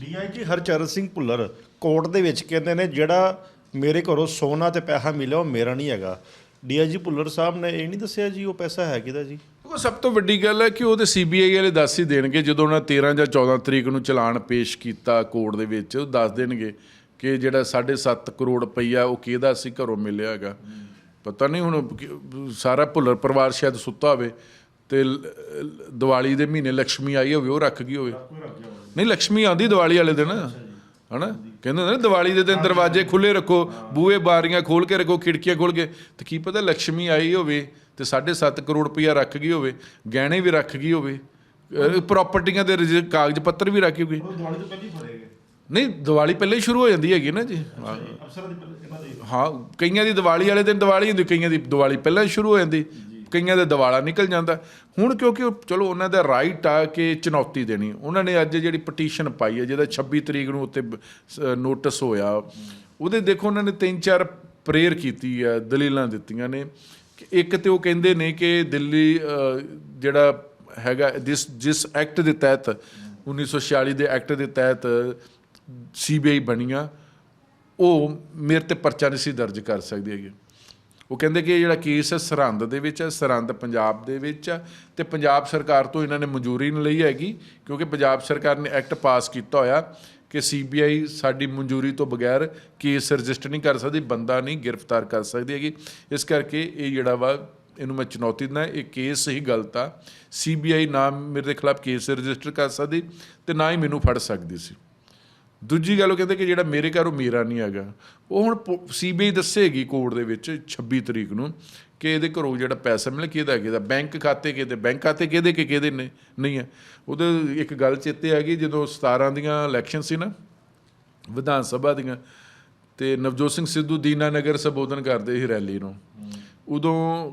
DIG Harcharan Singh Bhullar court ਦੇ ਵਿੱਚ ਕਹਿੰਦੇ ਨੇ, ਜਿਹੜਾ ਮੇਰੇ ਘਰੋਂ ਸੋਨਾ ਤੇ ਪੈਸਾ ਮਿਲਿਆ, ਉਹ ਮੇਰਾ ਨਹੀਂ ਹੈਗਾ। ਡੀਆਈਜੀ ਭੁੱਲਰ ਸਾਹਿਬ ਨੇ ਇਹ ਨਹੀਂ ਦੱਸਿਆ ਜੀ, ਉਹ ਪੈਸਾ ਹੈ ਕਿਹਦਾ ਜੀ? ਉਹ ਸਭ ਤੋਂ ਵੱਡੀ ਗੱਲ ਹੈ ਕਿ ਉਹ ਤੇ ਸੀਬੀਆਈ ਵਾਲੇ ਦੱਸ ਹੀ ਦੇਣਗੇ, ਜਦੋਂ ਉਹਨਾਂ 13 ਜਾਂ 14 ਤਰੀਕ ਨੂੰ ਚਲਾਨ ਪੇਸ਼ ਕੀਤਾ ਕੋਰਟ ਦੇ ਵਿੱਚ, ਉਹ ਦੱਸ ਦੇਣਗੇ ਕਿ ਜਿਹੜਾ 7.5 ਕਰੋੜ ਰੁਪਈਆ, ਉਹ ਕਿਹਦਾ ਸੀ ਘਰੋਂ ਮਿਲਿਆ ਹੈਗਾ। ਪਤਾ ਨਹੀਂ ਹੁਣ ਸਾਰਾ ਭੁੱਲਰ ਪਰਿਵਾਰ ਸ਼ਾਇਦ ਸੁੱਤਾ ਹੋਵੇ। ਤੇ ਦੀਵਾਲੀ ਦੇ ਮਹੀਨੇ ਲక్ష్ਮੀ ਆਈ ਹੋਵੇ ਉਹ ਰੱਖ ਗਈ ਹੋਵੇ। ਨਹੀਂ ਲక్ష్ਮੀ ਆਉਂਦੀ ਦੀਵਾਲੀ ਵਾਲੇ ਦਿਨ ਹਨਾ? ਕਹਿੰਦੇ ਨੇ ਦੀਵਾਲੀ ਦੇ ਦਿਨ ਦਰਵਾਜ਼ੇ ਖੁੱਲੇ ਰੱਖੋ ਬੂਹੇ ਬਾਰੀਆਂ ਖੋਲ ਕੇ ਰੱਖੋ ਖਿੜਕੀਆਂ ਖੋਲ ਕੇ। ਤੇ ਕੀ ਪਤਾ ਲక్ష్ਮੀ ਆਈ ਹੋਵੇ ਤੇ 7.5 ਕਰੋੜ ਰੁਪਇਆ ਰੱਖ ਗਈ ਹੋਵੇ ਗਹਿਣੇ ਵੀ ਰੱਖ ਗਈ ਹੋਵੇ ਪ੍ਰਾਪਰਟੀਆਂ ਦੇ ਕਾਗਜ਼ ਪੱਤਰ ਵੀ ਰੱਖੀ ਹੋਵੇ। ਨਹੀਂ ਦੀਵਾਲੀ ਪਹਿਲਾਂ ਹੀ ਸ਼ੁਰੂ ਹੋ ਜਾਂਦੀ ਹੈਗੀ ਨਾ ਜੀ। ਹਾਂ ਕਈਆਂ ਦੀ ਦੀਵਾਲੀ ਵਾਲੇ ਦਿਨ ਦੀਵਾਲੀ ਹੁੰਦੀ ਕਈਆਂ ਦੀ ਦੀਵਾਲੀ ਪਹਿਲਾਂ ਹੀ ਸ਼ੁਰੂ ਹੋ ਜਾਂਦੀ। ਕਈਆਂ ਦਾ ਦਿਵਾਲਾ ਨਿਕਲ ਜਾਂਦਾ। ਹੁਣ ਕਿਉਂਕਿ ਉਹ- ਚਲੋ ਉਹਨਾਂ ਦਾ ਰਾਈਟ ਆ ਕਿ ਚੁਣੌਤੀ ਦੇਣੀ। ਉਹਨਾਂ ਨੇ ਅੱਜ ਜਿਹੜੀ ਪਟੀਸ਼ਨ ਪਾਈ ਹੈ, ਜਿਹਦਾ 26 ਤਰੀਕ ਨੂੰ ਉੱਤੇ ਨੋਟਿਸ ਹੋਇਆ। ਉਹਦੇ ਦੇਖੋ ਉਹਨਾਂ ਨੇ ਤਿੰਨ ਚਾਰ ਪ੍ਰੇਅਰ ਕੀਤੀ ਹੈ ਦਲੀਲਾਂ ਦਿੱਤੀਆਂ ਨੇ। ਕਿ ਇੱਕ ਤੇ ਉਹ ਕਹਿੰਦੇ ਨੇ ਕਿ ਦਿੱਲੀ ਜਿਹੜਾ ਹੈਗਾ, ਜਿਸ ਜਿਸ ਐਕਟ ਦੇ ਤਹਿਤ 1946 ਦੇ ਐਕਟ ਦੇ ਤਹਿਤ ਸੀਬੀਆਈ ਬਣੀਆਂ, ਉਹ ਮੇਰੇ ਤੇ ਪਰਚਾ ਨਹੀਂ ਸੀ ਦਰਜ ਕਰ ਸਕਦੀ ਹੈਗੀ। ਉਹ ਕਹਿੰਦੇ ਕਿ ਇਹ ਜਿਹੜਾ ਕੇਸ ਹੈ ਸਰਹੰਦ ਦੇ ਵਿੱਚ ਹੈ, ਸਰਹੰਦ ਪੰਜਾਬ ਦੇ ਵਿੱਚ ਹੈ ਤੇ ਪੰਜਾਬ ਸਰਕਾਰ ਤੋਂ ਇਹਨਾਂ ਨੇ ਮਨਜ਼ੂਰੀ ਨਹੀਂ ਲਈ ਹੈਗੀ ਕਿਉਂਕਿ ਪੰਜਾਬ ਸਰਕਾਰ ਨੇ ਐਕਟ ਪਾਸ ਕੀਤਾ ਹੋਇਆ ਕਿ ਸੀਬੀਆਈ ਸਾਡੀ ਮਨਜ਼ੂਰੀ ਤੋਂ ਬਗੈਰ ਕੇਸ ਰਜਿਸਟਰ ਨਹੀਂ ਕਰ ਸਕਦੀ, ਬੰਦਾ ਨਹੀਂ ਗ੍ਰਿਫਤਾਰ ਕਰ ਸਕਦੀ ਹੈਗੀ। ਇਸ ਕਰਕੇ ਇਹ ਜਿਹੜਾ ਵਾ, ਇਹਨੂੰ ਮੈਂ ਚੁਣੌਤੀ ਦਿੰਦਾ, ਇਹ ਕੇਸ ਹੀ ਗਲਤ ਆ। ਸੀਬੀਆਈ ਨਾ ਮੇਰੇ ਦੇ ਖਿਲਾਫ ਕੇਸ ਰਜਿਸਟਰ ਕਰ ਸਕਦੀ ਤੇ ਨਾ ਹੀ ਮੈਨੂੰ ਫੜ ਸਕਦੀ ਸੀ। ਦੂਜੀ ਗੱਲ ਉਹ ਕਹਿੰਦੇ ਕਿ ਜਿਹੜਾ ਮੇਰੇ ਘਰ ਉਹ ਮੇਰਾ ਨਹੀਂ ਹੈਗਾ। ਉਹ ਹੁਣ ਸੀਬੀਆਈ ਦੱਸੇਗੀ ਕੋਰਟ ਦੇ ਵਿੱਚ 26 ਤਰੀਕ ਨੂੰ ਕਿ ਇਹਦੇ ਘਰੋਂ ਜਿਹੜਾ ਪੈਸਾ ਮਿਲਿਆ ਕਿਹਦਾ ਕਿਹਦਾ ਬੈਂਕ ਖਾਤੇ ਕਿਹਦੇ ਬੈਂਕ ਖਾਤੇ ਕਿਹਦੇ ਕਿ ਕਿਹਦੇ ਨੇ? ਨਹੀਂ ਹੈ। ਉਹਦੇ ਇੱਕ ਗੱਲ ਚੇਤੇ ਆ ਗਈ ਜਦੋਂ 17 ਦੀਆਂ ਇਲੈਕਸ਼ਨ ਸੀ ਨਾ ਵਿਧਾਨ ਸਭਾ ਦੀਆਂ ਤੇ ਨਵਜੋਤ ਸਿੰਘ ਸਿੱਧੂ ਦੀਨਾਨਗਰ ਸੰਬੋਧਨ ਕਰਦੇ ਸੀ ਰੈਲੀ ਨੂੰ। ਉਦੋਂ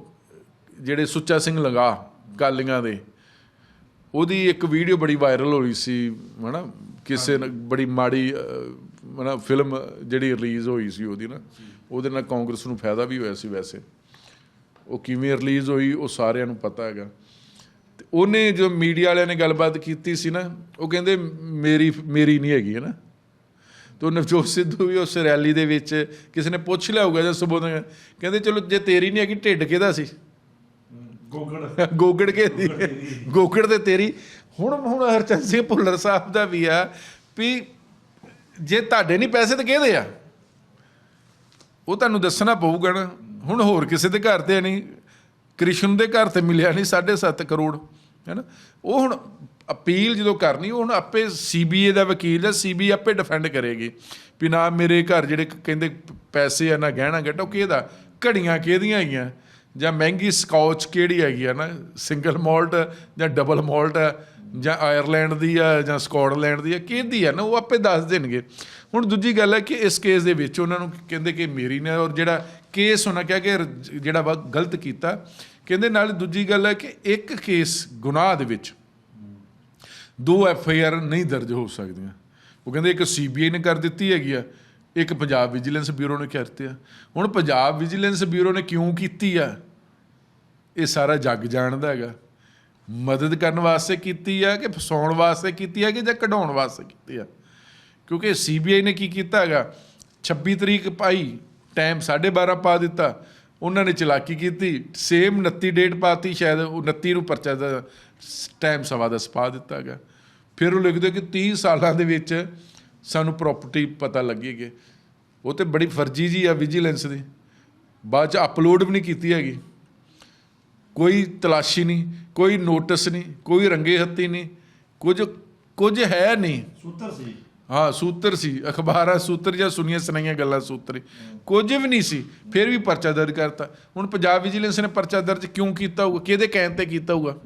ਜਿਹੜੇ ਸੁੱਚਾ ਸਿੰਘ ਲੰਗਾ ਕਾਲੀਆਂ ਦੇ ਉਹਦੀ ਇੱਕ ਵੀਡੀਓ ਬੜੀ ਵਾਇਰਲ ਹੋਈ ਸੀ ਹਨਾ? ਕਿਸੇ ਬੜੀ ਮਾੜੀ ਅਹ, ਹਨਾ ਫਿਲਮ ਜਿਹੜੀ ਰਿਲੀਜ਼ ਹੋਈ ਸੀ ਉਹਦੀ ਨਾ ਉਹਦੇ ਨਾਲ ਕਾਂਗਰਸ ਨੂੰ ਫਾਇਦਾ ਵੀ ਹੋਇਆ ਸੀ ਵੈਸੇ। ਉਹ ਕਿਵੇਂ ਰਿਲੀਜ਼ ਹੋਈ ਉਹ ਸਾਰਿਆਂ ਨੂੰ ਪਤਾ ਹੈਗਾ। ਤੇ ਉਹਨੇ ਜੋ ਮੀਡੀਆ ਵਾਲਿਆਂ ਨੇ ਗੱਲਬਾਤ ਕੀਤੀ ਸੀ ਨਾ ਉਹ ਕਹਿੰਦੇ ਮੇਰੀ ਮੇਰੀ ਨਹੀਂ ਹੈਗੀ ਹੈ ਨਾ ਤੇ ਉਹ ਨਵਜੋਤ ਸਿੱਧੂ ਵੀ ਉਸ ਰੈਲੀ ਦੇ ਵਿੱਚ ਕਿਸੇ ਨੇ ਪੁੱਛ ਲਿਆ ਹੋਊਗਾ ਜਦ ਸੰਬੋਧਨ ਕਹਿੰਦੇ ਚਲੋ ਜੇ ਤੇਰੀ ਨਹੀਂ ਹੈਗੀ ਢਿੱਡ ਕਿਹਦਾ ਸੀ? ਗੋਗੜ। ਗੋਗੜ ਕੇ ਦੀ। ਗੋਗੜ ਤੇ ਤੇਰੀ। ਹੁਣ ਹੁਣ ਹਰਚੰਦ ਸਿੰਘ ਭੁੱਲਰ ਸਾਹਿਬ ਦਾ ਵੀ ਆ ਵੀ ਜੇ ਤੁਹਾਡੇ ਨਹੀਂ ਪੈਸੇ ਤਾਂ ਕਿਹਦੇ ਆ? ਉਹ ਤੁਹਾਨੂੰ ਦੱਸਣਾ ਪਊਗਾ ਨਾ। ਹੁਣ ਹੋਰ ਕਿਸੇ ਦੇ ਘਰ ਤੇ ਨਹੀਂ। ਕ੍ਰਿਸ਼ਨ ਦੇ ਘਰ ਤੇ ਮਿਲਿਆ ਨਹੀਂ 7.5 ਕਰੋੜ ਹੈਨਾ ਉਹ ਹੁਣ ਅਪੀਲ ਜਦੋਂ ਕਰਨੀ ਉਹ ਹੁਣ ਆਪੇ ਸੀਬੀਏ ਦਾ ਵਕੀਲ ਹੈ ਸੀਬੀ ਆਪੇ ਡਿਫੈਂਡ ਕਰੇਗੀ। ਵੀ ਨਾ ਮੇਰੇ ਘਰ ਜਿਹੜੇ ਕਹਿੰਦੇ ਪੈਸੇ ਆ ਨਾ ਗਹਿਣਾ ਗੱਟਾ ਉਹ ਕਿਹਦਾ? ਘੜੀਆਂ ਕਿਹਦੀਆਂ ਹੈਗੀਆਂ? ਜਾਂ ਮਹਿੰਗੀ ਸਕਾਚ ਕਿਹੜੀ ਹੈਗੀ ਆ ਨਾ? ਸਿੰਗਲ ਮਾਲਟ ਜਾਂ ਡਬਲ ਮਾਲਟ ਹੈ ਜਾਂ ਆਇਰਲੈਂਡ ਦੀ ਆ, ਜਾਂ ਸਕਾਟਲੈਂਡ ਦੀ ਆ, ਕਿਹਦੀ ਆ ਨਾ? ਉਹ ਆਪੇ ਦੱਸ ਦੇਣਗੇ। ਹੁਣ ਦੂਜੀ ਗੱਲ ਹੈ ਕਿ ਇਸ ਕੇਸ ਦੇ ਵਿੱਚ ਉਹਨਾਂ ਨੂੰ ਕਹਿੰਦੇ ਕਿ ਮੇਰੀ ਨੇ ਔਰ ਜਿਹੜਾ ਕੇਸ ਉਹਨਾਂ ਕਿਹਾ ਕਿ ਰ- ਜਿਹੜਾ ਵਾ ਗਲਤ ਕੀਤਾ। ਕਹਿੰਦੇ ਨਾਲ ਦੂਜੀ ਗੱਲ ਹੈ ਕਿ ਇੱਕ ਕੇਸ ਗੁਨਾਹ ਦੇ ਵਿੱਚ ਦੋ ਐਫ ਆਈ ਆਰ ਨਹੀਂ ਦਰਜ ਹੋ ਸਕਦੀਆਂ। ਉਹ ਕਹਿੰਦੇ ਇੱਕ ਸੀਬੀਆਈ ਨੇ ਕਰ ਦਿੱਤੀ ਹੈਗੀ ਆ। ਇੱਕ ਪੰਜਾਬ ਵਿਜੀਲੈਂਸ ਬਿਊਰੋ ਨੇ ਕਰਤੀ ਆ। ਹੁਣ ਪੰਜਾਬ ਵਿਜੀਲੈਂਸ ਬਿਊਰੋ ਨੇ ਕਿਉਂ ਕੀਤੀ ਆ? ਇਹ ਸਾਰਾ ਜੱਗ ਜਾਣਦਾ ਹੈਗਾ। ਮਦਦ ਕਰਨ ਵਾਸਤੇ ਕੀਤੀ ਆ ਕਿ ਫਸਾਉਣ ਵਾਸਤੇ ਕੀਤੀ ਆ ਕਿ ਜਾਂ ਕਢਾਉਣ ਵਾਸਤੇ ਕੀਤੀ ਆ? ਕਿਉਂਕਿ ਸੀਬੀਆਈ ਨੇ ਕੀ ਕੀਤਾ ਹੈਗਾ? 26 ਤਰੀਕ ਪਾਈ ਟਾਈਮ 12:30 ਪਾ ਦਿੱਤਾ। ਉਹਨਾਂ ਨੇ ਚਲਾਕੀ ਕੀਤੀ। ਸੇਮ 29 ਡੇਟ ਪਾਤੀ, ਸ਼ਾਇਦ ਉਹ 29 ਨੂੰ ਪਰਚਾ ਦਾ ਟਾਈਮ ਸਵਾ ਦਸ ਪਾ ਦਿੱਤਾ ਹੈਗਾ। ਫਿਰ ਉਹ ਲਿਖਦੇ ਕਿ 30 ਸਾਲਾਂ ਦੇ ਵਿੱਚ ਸਾਨੂੰ ਪ੍ਰਾਪਰਟੀ ਪਤਾ ਲੱਗੇਗੀ ਉਹ ਤੇ ਬੜੀ ਫਰਜ਼ੀ ਜੀ ਆ ਵਿਜੀਲੈਂਸ ਦੀ। ਬਾਅਦ ਚ ਅਪਲੋਡ ਵੀ ਨਹੀਂ ਕੀਤੀ ਹੈਗੀ। ਕੋਈ ਤਲਾਸ਼ੀ ਨਹੀਂ ਕੋਈ ਨੋਟਿਸ ਨਹੀਂ ਕੋਈ ਰੰਗੇ ਹੱਤੀ ਨਹੀਂ ਕੁਝ ਕੁਝ ਹੈ ਨਹੀਂ। ਸੂਤਰ ਸੀ। ਹਾਂ ਸੂਤਰ ਸੀ। ਅਖਬਾਰਾਂ ਸੂਤਰ ਜਾਂ ਸੁਣੀਆਂ ਸੁਣਾਈਆਂ ਗੱਲਾਂ ਸੂਤਰ। ਕੁਝ ਵੀ ਨਹੀਂ ਸੀ। ਫਿਰ ਵੀ ਪਰਚਾ ਦਰਜ ਕਰਤਾ। ਹੁਣ ਪੰਜਾਬ ਵਿਜੀਲੈਂਸ ਨੇ ਪਰਚਾ ਦਰਜ ਕਿਉਂ ਕੀਤਾ ਹੋਊਗਾ? ਕਿਹਦੇ ਕਹਿਣ ਤੇ ਕੀਤਾ ਹੋਊਗਾ?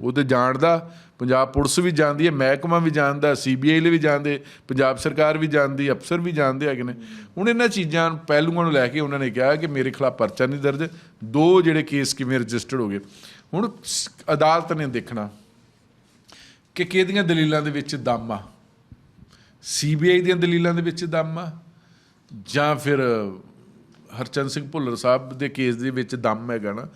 ਉਹ ਤੇ ਜਾਣਦਾ। ਪੰਜਾਬ ਪੁਲਿਸ ਵੀ ਜਾਣਦੀ ਹੈ, ਮਹਿਕਮਾ ਵੀ ਜਾਣਦਾ ਸੀਬੀਆਈ ਲਈ ਵੀ ਜਾਣਦੇ, ਪੰਜਾਬ ਸਰਕਾਰ ਵੀ ਜਾਣਦੀ ਅਫਸਰ ਵੀ ਜਾਣਦੇ ਹੈਗੇ ਨੇ। ਹੁਣ ਇਹਨਾਂ ਚੀਜ਼ਾਂ ਪਹਿਲੂਆਂ ਨੂੰ ਲੈ ਕੇ ਉਹਨਾਂ ਨੇ ਕਿਹਾ ਕਿ ਮੇਰੇ ਖਿਲਾਫ ਪਰਚਾ ਨਹੀਂ ਦਰਜ, ਦੋ ਜਿਹੜੇ ਕੇਸ ਕਿਵੇਂ ਰਜਿਸਟਰਡ ਹੋ ਗਏ। ਹੁਣ ਸ- ਅਦਾਲਤ ਨੇ ਦੇਖਣਾ ਕਿ ਕਿਹਦੀਆਂ ਦਲੀਲਾਂ ਦੇ ਵਿੱਚ ਦਮ ਆ? ਸੀਬੀਆਈ ਦੀਆਂ ਦਲੀਲਾਂ ਦੇ ਵਿੱਚ ਦਮ ਆ? ਜਾਂ ਫਿਰ ਹਰਚੰਦ ਸਿੰਘ ਭੁੱਲਰ ਸਾਹਿਬ ਦੇ ਕੇਸ ਦੇ ਵਿੱਚ ਦਮ ਹੈਗਾ ਨਾ?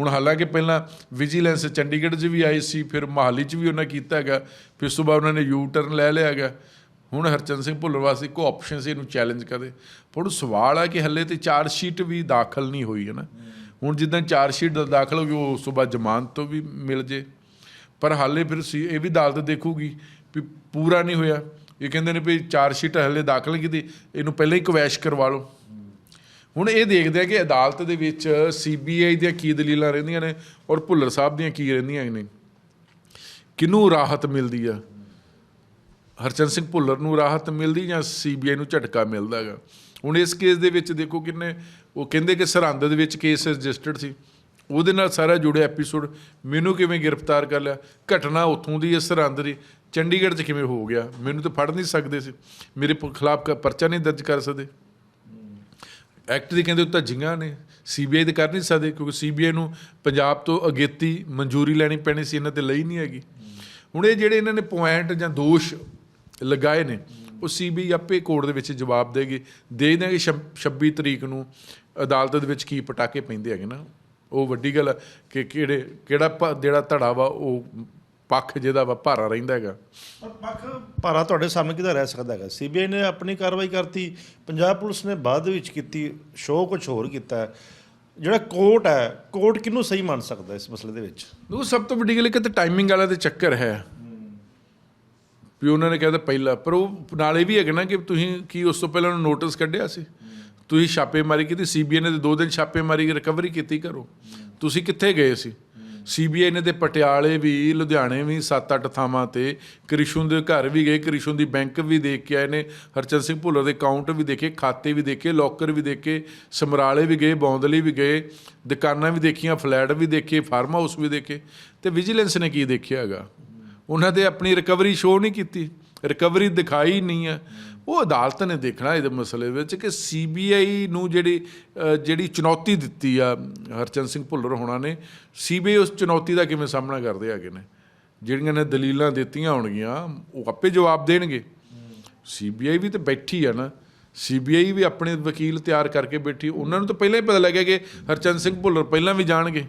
ਹੁਣ ਹਾਲਾਂਕਿ ਪਹਿਲਾਂ ਵਿਜੀਲੈਂਸ ਚੰਡੀਗੜ੍ਹ 'ਚ ਵੀ ਆਈ ਸੀ, ਫਿਰ ਮਹਾਲੀ 'ਚ ਵੀ ਉਹਨਾਂ ਕੀਤਾ ਹੈਗਾ, ਫਿਰ ਉਸ ਤੋਂ ਬਾਅਦ ਉਹਨਾਂ ਨੇ ਯੂ ਟਰਨ ਲੈ ਲਿਆ ਹੈਗਾ। ਹੁਣ ਹਰਚੰਦ ਸਿੰਘ ਭੁੱਲਰ ਵਾਸਤੇ ਇੱਕੋ ਆਪਸ਼ਨ ਸੀ ਇਹਨੂੰ ਚੈਲੰਜ ਕਰੇ। ਪਰ ਉਹ ਸਵਾਲ ਹੈ ਕਿ ਹੱਲੇ ਤੇ ਚਾਰਜ ਸ਼ੀਟ ਵੀ ਦਾਖਲ ਨਹੀਂ ਹੋਈ ਹੈ ਨਾ। ਹੁਣ ਜਿੱਦਾਂ ਚਾਰਜ ਸ਼ੀਟ ਦਾ ਦਾਖਲ ਹੋ ਗਈ ਉਹ ਉਸ ਤੋਂ ਬਾਅਦ ਜ਼ਮਾਨਤ ਤੋਂ ਵੀ ਮਿਲ ਜੇ। ਪਰ ਹਾਲੇ ਫਿਰ ਸੀ, ਇਹ ਵੀ ਅਦਾਲਤ ਦੇਖੂਗੀ ਵੀ ਪੂਰਾ ਨਹੀਂ ਹੋਇਆ। ਇਹ ਕਹਿੰਦੇ ਨੇ ਵੀ ਚਾਰਜ ਸ਼ੀਟ ਹੱਲੇ ਦਾਖਲ ਨਹੀਂ ਕੀਤੀ, ਇਹਨੂੰ ਪਹਿਲਾਂ ਹੀ ਕਵੈਸ਼ ਕਰਵਾ ਲਓ। ਹੁਣ ਇਹ ਦੇਖਦੇ ਆ ਕਿ ਅਦਾਲਤ ਦੇ ਵਿੱਚ ਸੀਬੀਆਈ ਦੀਆਂ ਕੀ ਦਲੀਲਾਂ ਰਹਿੰਦੀਆਂ ਨੇ ਔਰ ਭੁੱਲਰ ਸਾਹਿਬ ਦੀਆਂ ਕੀ ਰਹਿੰਦੀਆਂ ਨੇ। ਕਿਹਨੂੰ ਰਾਹਤ ਮਿਲਦੀ ਆ? ਹਰਚੰਦ ਸਿੰਘ ਭੁੱਲਰ ਨੂੰ ਰਾਹਤ ਮਿਲਦੀ ਜਾਂ ਸੀਬੀਆਈ ਨੂੰ ਝਟਕਾ ਮਿਲਦਾ ਹੈਗਾ? ਹੁਣ ਇਸ ਕੇਸ ਦੇ ਵਿੱਚ ਦੇਖੋ ਕਿੰਨੇ, ਉਹ ਕਹਿੰਦੇ ਕਿ ਸਰਹੰਦ ਦੇ ਵਿੱਚ ਕੇਸ ਰਜਿਸਟਰਡ ਸੀ। ਉਹਦੇ ਨਾਲ ਸਾਰਾ ਜੁੜਿਆ ਐਪੀਸੋਡ ਮੈਨੂੰ ਕਿਵੇਂ ਗ੍ਰਿਫਤਾਰ ਕਰ ਲਿਆ? ਘਟਨਾ ਉੱਥੋਂ ਦੀ ਹੈ, ਸਰਹੰਦ ਦੀ। ਚੰਡੀਗੜ੍ਹ 'ਚ ਕਿਵੇਂ ਹੋ ਗਿਆ? ਮੈਨੂੰ ਤਾਂ ਫੜ ਨਹੀਂ ਸਕਦੇ ਸੀ। ਮੇਰੇ ਖਿਲਾਫ ਪਰਚਾ ਨਹੀਂ ਦਰਜ ਕਰ ਸਕਦੇ। ਐਕਟ ਦੀ ਕਹਿੰਦੇ ਉੱਤੇ ਜੀਆਂ ਨੇ ਸੀਬੀਆਈ ਦੇ ਕਰ ਨਹੀਂ ਸਕਦੇ ਕਿਉਂਕਿ ਸੀਬੀਆਈ ਨੂੰ ਪੰਜਾਬ ਤੋਂ ਅਗੇਤੀ ਮਨਜ਼ੂਰੀ ਲੈਣੀ ਪੈਣੀ ਸੀ, ਇਹਨਾਂ ਤੇ ਲਈ ਨਹੀਂ ਹੈਗੀ। ਹੁਣ ਇਹ ਜਿਹੜੇ ਇਹਨਾਂ ਨੇ ਪੁਆਇੰਟ ਜਾਂ ਦੋਸ਼ ਲਗਾਏ ਨੇ, ਉਹ ਸੀਬੀਆਈ ਆਪੇ ਕੋਰਟ ਦੇ ਵਿੱਚ ਜਵਾਬ ਦੇਗੀ। ਦੇ ਦੇਣਗੇ 26 ਤਰੀਕ ਨੂੰ ਅਦਾਲਤ ਦੇ ਵਿੱਚ ਕੀ ਪਟਾਕੇ ਪੈਂਦੇ ਹੈਗੇ ਨਾ। ਉਹ ਵੱਡੀ ਗੱਲ ਹੈ ਕਿ ਕਿਹੜੇ, ਕਿਹੜਾ ਪ- ਜਿਹੜਾ ਧੜਾ ਵਾ ਉਹ ਪੱਖ ਜਿਹਦਾ ਵਾ ਭਾਰਾ ਰਹਿੰਦਾ ਹੈਗਾ। ਪਰ ਪੱਖ ਭਾਰਾ ਤੁਹਾਡੇ ਸਾਹਮਣੇ ਕਿਹਦਾ ਰਹਿ ਸਕਦਾ ਹੈਗਾ? ਸੀਬੀਆਈ ਨੇ ਆਪਣੀ ਕਾਰਵਾਈ ਕਰਤੀ ਪੰਜਾਬ ਪੁਲਿਸ ਨੇ ਬਾਅਦ ਵਿੱਚ ਕੀਤੀ ਸ਼ੋਅ ਕੁਝ ਹੋਰ ਕੀਤਾ। ਜਿਹੜਾ ਕੋਰਟ ਹੈ ਕੋਰਟ ਕਿਹਨੂੰ ਸਹੀ ਮੰਨ ਸਕਦਾ ਇਸ ਮਸਲੇ ਦੇ ਵਿੱਚ? ਉਹ ਸਭ ਤੋਂ ਵੱਡੀ ਗੱਲ ਇਹ ਕਿ ਤੇ ਟਾਈਮਿੰਗ ਵਾਲਾ ਤੇ ਚੱਕਰ ਹੈ। ਵੀ ਉਹਨਾਂ ਨੇ ਕਹਿੰਦਾ ਪਹਿਲਾਂ ਪਰ ਉਹ ਨਾਲੇ ਵੀ ਹੈਗਾ ਨਾ ਕਿ ਤੁਸੀਂ ਕੀ ਉਸ ਤੋਂ ਪਹਿਲਾਂ ਨੂੰ ਨੋਟਿਸ ਕੱਢਿਆ ਸੀ? ਤੁਸੀਂ ਛਾਪੇਮਾਰੀ ਕੀਤੀ ਸੀਬੀਆਈ ਨੇ ਤੇ ਦੋ ਦਿਨ ਛਾਪੇਮਾਰੀ ਰਿਕਵਰੀ ਕੀਤੀ ਕਰੋ ਤੁਸੀਂ ਕਿੱਥੇ ਗਏ ਸੀ? ਸੀਬੀਆਈ ਨੇ ਤੇ ਪਟਿਆਲੇ ਵੀ, ਲੁਧਿਆਣੇ ਵੀ 7-8 ਥਾਵਾਂ ਤੇ ਕ੍ਰਿਸ਼ਨ ਦੇ ਘਰ ਵੀ ਗਏ। ਕ੍ਰਿਸ਼ਨ ਦੀ ਬੈਂਕ ਵੀ ਦੇਖ ਕੇ ਆਏ ਨੇ, ਹਰਚੰਦ ਸਿੰਘ ਭੁੱਲਰ ਦੇ ਅਕਾਊਂਟ ਵੀ ਦੇਖੇ, ਖਾਤੇ ਵੀ ਦੇਖੇ ਲੋਕਰ ਵੀ ਦੇਖੇ, ਸਮਰਾਲੇ ਵੀ ਗਏ, ਬੌਂਦਲੀ ਵੀ ਗਏ, ਦੁਕਾਨਾਂ ਵੀ ਦੇਖੀਆਂ, ਫਲੈਟ ਵੀ ਦੇਖੇ ਫਾਰਮ ਹਾਊਸ ਵੀ ਦੇਖੇ। ਤੇ ਵਿਜੀਲੈਂਸ ਨੇ ਕੀ ਦੇਖਿਆ ਹੈਗਾ? ਉਹਨਾਂ 'ਤੇ ਆਪਣੀ ਰਿਕਵਰੀ ਸ਼ੋਅ ਨਹੀਂ ਕੀਤੀ। ਰਿਕਵਰੀ ਦਿਖਾਈ ਨਹੀਂ ਹੈ। ਉਹ ਅਦਾਲਤ ਨੇ ਦੇਖਣਾ ਇਹਦੇ ਮਸਲੇ ਵਿੱਚ ਕਿ ਸੀਬੀਆਈ ਨੂੰ ਜਿਹੜੀ ਜਿਹੜੀ ਚੁਣੌਤੀ ਦਿੱਤੀ ਆ, ਹਰਚੰਦ ਸਿੰਘ ਭੁੱਲਰ ਹੋਣਾ ਨੇ ਸੀਬੀਆਈ ਉਸ ਚੁਣੌਤੀ ਦਾ ਕਿਵੇਂ ਸਾਹਮਣਾ ਕਰਦੇ ਹੈਗੇ ਨੇ? ਜਿਹੜੀਆਂ ਨੇ ਦਲੀਲਾਂ ਦਿੱਤੀਆਂ ਹੋਣਗੀਆਂ, ਉਹ ਆਪੇ ਜਵਾਬ ਦੇਣਗੇ। ਸੀਬੀਆਈ ਵੀ ਤਾਂ ਬੈਠੀ ਆ ਨਾ। ਸੀਬੀਆਈ ਵੀ ਆਪਣੇ ਵਕੀਲ ਤਿਆਰ ਕਰਕੇ ਬੈਠੀ। ਉਹਨਾਂ ਨੂੰ ਤਾਂ ਪਹਿਲਾਂ ਹੀ ਪਤਾ ਲੱਗਿਆ ਕਿ ਹਰਚੰਦ ਸਿੰਘ ਭੁੱਲਰ ਪਹਿਲਾਂ ਵੀ ਜਾਣਗੇ।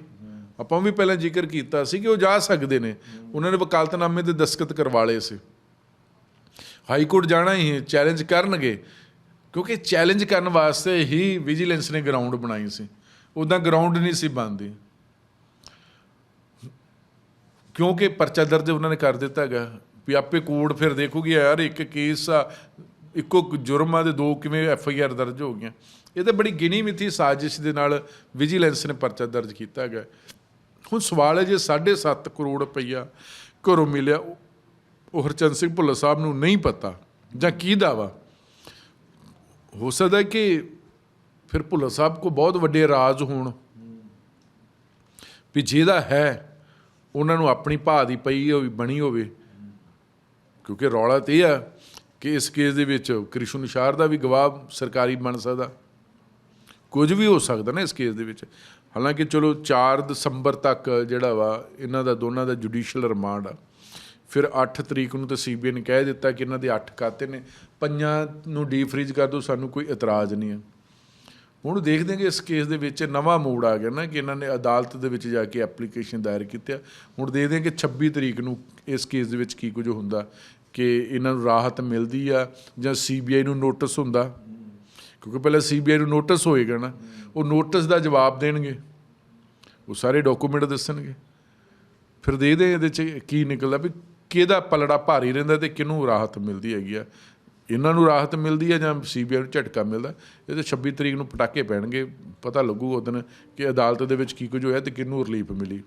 ਆਪਾਂ ਵੀ ਪਹਿਲਾਂ ਜ਼ਿਕਰ ਕੀਤਾ ਸੀ ਕਿ ਉਹ ਜਾ ਸਕਦੇ ਨੇ। ਉਹਨਾਂ ਨੇ ਵਕਾਲਤਨਾਮੇ ਤੇ ਦਸਖਤ ਕਰਵਾ ਲਏ ਸੀ। ਹਾਈ ਕੋਰਟ ਜਾਣਾ ਹੀ ਚੈਲੰਜ ਕਰਨਗੇ। ਕਿਉਂਕਿ ਚੈਲੰਜ ਕਰਨ ਵਾਸਤੇ ਹੀ ਵਿਜੀਲੈਂਸ ਨੇ ਗਰਾਊਂਡ ਬਣਾਈ ਸੀ। ਉਦਾਂ ਗਰਾਊਂਡ ਨਹੀਂ ਸੀ ਬਣਦੀ। ਕਿਉਂਕਿ ਪਰਚਾ ਦਰਜ ਉਹਨਾਂ ਨੇ ਕਰ ਦਿੱਤਾ ਹੈਗਾ। ਵੀ ਆਪੇ ਕੋਰਟ ਫਿਰ ਦੇਖੂਗੀ, ਯਾਰ ਇੱਕ ਕੇਸ ਆ, ਇੱਕੋ ਜੁਰਮ ਆ ਦੇ ਦੋ ਕਿਵੇਂ ਐਫ ਆਈ ਆਰ ਦਰਜ ਹੋ ਗਈਆਂ। ਇਹ ਤਾਂ ਬੜੀ ਗਿਣੀ ਮਿੱਥੀ ਸਾਜ਼ਿਸ਼ ਦੇ ਨਾਲ ਵਿਜੀਲੈਂਸ ਨੇ ਪਰਚਾ ਦਰਜ ਕੀਤਾ ਹੈਗਾ। ਹੁਣ ਸਵਾਲ ਹੈ ਜੇ 7.5 ਕਰੋੜ ਰੁਪਈਆ ਘਰੋਂ ਮਿਲਿਆ ਉਹ- ਹਰਚੰਦ ਸਿੰਘ ਭੁੱਲਰ ਸਾਹਿਬ ਨੂੰ ਨਹੀਂ ਪਤਾ ਜਾਂ ਕੀ ਦਾਵਾ ਹੋ ਸਕਦਾ ਕਿ ਫਿਰ ਭੁੱਲਰ ਸਾਹਿਬ ਕੋ ਬਹੁਤ ਵੱਡੇ ਰਾਜ਼ ਹੋਣ। ਵੀ ਜਿਹਦਾ ਹੈ, ਉਹਨਾਂ ਨੂੰ ਆਪਣੀ ਭਾ ਦੀ ਪਈ ਹੋਈ ਬਣੀ ਹੋਵੇ। ਕਿਉਂਕਿ ਰੌਲਾ ਤੇ ਇਹ ਆ ਕਿ ਇਸ ਕੇਸ ਦੇ ਵਿੱਚ ਕ੍ਰਿਸ਼ਨ ਨਿਸ਼ਾਰ ਦਾ ਵੀ ਗਵਾਹ ਸਰਕਾਰੀ ਬਣ ਸਕਦਾ। ਕੁਝ ਵੀ ਹੋ ਸਕਦਾ ਨਾ ਇਸ ਕੇਸ ਦੇ ਵਿੱਚ। ਹਾਲਾਂਕਿ ਚਲੋ 4 ਦਸੰਬਰ ਤੱਕ ਜਿਹੜਾ ਵਾ, ਇਹਨਾਂ ਦਾ ਦੋਨਾਂ ਦਾ ਜੁਡੀਸ਼ੀਅਲ ਰਿਮਾਂਡ ਆ। ਫਿਰ 8 ਤਰੀਕ ਨੂੰ ਤਾਂ ਸੀਬੀਆਈ ਨੇ ਕਹਿ ਦਿੱਤਾ ਕਿ ਇਹਨਾਂ ਦੇ 8 ਖਾਤੇ ਨੇ। ਪੰਜਾਂ ਨੂੰ ਡੀਫ੍ਰੀਜ਼ ਕਰ ਦਿਓ, ਸਾਨੂੰ ਕੋਈ ਇਤਰਾਜ਼ ਨਹੀਂ ਹੈ। ਹੁਣ ਦੇਖਦੇ ਹਾਂ ਕਿ ਇਸ ਕੇਸ ਦੇ ਵਿੱਚ ਨਵਾਂ ਮੋੜ ਆ ਗਿਆ ਨਾ, ਕਿ ਇਹਨਾਂ ਨੇ ਅਦਾਲਤ ਦੇ ਵਿੱਚ ਜਾ ਕੇ ਐਪਲੀਕੇਸ਼ਨ ਦਾਇਰ ਕੀਤੀ ਹੁਣ ਦੇਖਦੇ ਹਾਂ ਕਿ 26 ਤਰੀਕ ਨੂੰ ਇਸ ਕੇਸ ਦੇ ਵਿੱਚ ਕੀ ਕੁਝ ਹੁੰਦਾ, ਕਿ ਇਹਨਾਂ ਨੂੰ ਰਾਹਤ ਮਿਲਦੀ ਆ ਜਾਂ ਸੀਬੀਆਈ ਨੂੰ ਨੋਟਿਸ ਹੁੰਦਾ। ਕਿਉਂਕਿ ਪਹਿਲਾਂ ਸੀਬੀਆਈ ਨੂੰ ਨੋਟਿਸ ਹੋਏਗਾ ਨਾ, ਉਹ ਨੋਟਿਸ ਦਾ ਜਵਾਬ ਦੇਣਗੇ। ਉਹ ਸਾਰੇ ਡਾਕੂਮੈਂਟ ਦੱਸਣਗੇ। ਫਿਰ ਦੇਖਦੇ ਇਹਦੇ ਚ ਕੀ ਨਿਕਲਦਾ ਵੀ ਕਿਹਦਾ ਪਲੜਾ ਭਾਰੀ ਰਹਿੰਦਾ ਤੇ ਕਿਹਨੂੰ ਰਾਹਤ ਮਿਲਦੀ ਹੈਗੀ ਆ? ਇਹਨਾਂ ਨੂੰ ਰਾਹਤ ਮਿਲਦੀ ਹੈ ਜਾਂ ਸੀਬੀਆਈ ਨੂੰ ਝਟਕਾ ਮਿਲਦਾ? ਇਹ ਤੇ 26 ਤਰੀਕ ਨੂੰ ਪਟਾਕੇ ਪੈਣਗੇ, ਪਤਾ ਲੱਗੂ ਦਿਨ ਕਿ ਅਦਾਲਤ ਦੇ ਵਿੱਚ ਕੀ ਕੁਝ ਹੋਇਆ ਤੇ ਕਿਹਨੂੰ ਰਿਲੀਫ ਮਿਲੀ।